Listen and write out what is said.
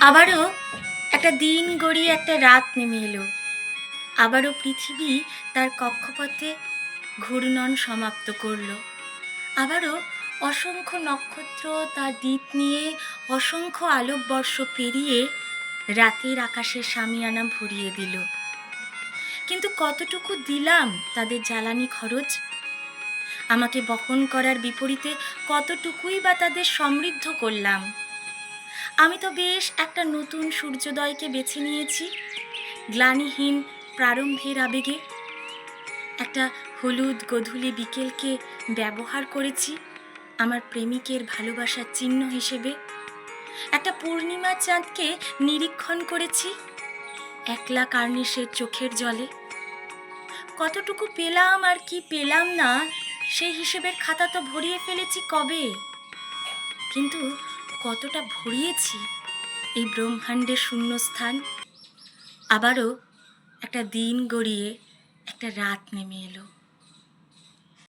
আবারও একটা দিন গড়িয়ে একটা রাত নেমে এলো। আবারও পৃথিবী তার কক্ষপথে ঘূর্ণন সমাপ্ত করল। আবারও অসংখ্য নক্ষত্র তার দ্বীপ নিয়ে অসংখ্য আলোকবর্ষ পেরিয়ে রাতের আকাশে সামিয়ানা ভরিয়ে দিল। কিন্তু কতটুকু দিলাম তাদের জ্বালানি খরচ? আমাকে বহন করার বিপরীতে কতটুকুই বা তাদের সমৃদ্ধ করলাম? আমি তো বেশ একটা নতুন সূর্যোদয়কে বেছে নিয়েছি। গ্লানিহীন প্রারম্ভের আবেগে। একটা হলুদ গধূলি বিকেলকে ব্যবহার করেছি আমার প্রেমিকের ভালোবাসার চিহ্ন হিসেবে। একটা পূর্ণিমা চাঁদকে নিরীক্ষণ করেছি একলা কার্নিশের চোখের জলে। কতটুকু পেলাম আর কি পেলাম না, সেই হিসেবের খাতা তো ভরিয়ে ফেলেছি কবে? কিন্তু কতটা ভরিয়েছি এই ব্রহ্মাণ্ডের শূন্যস্থান। আবারও একটা দিন গড়িয়ে একটা রাত নেমে এলো।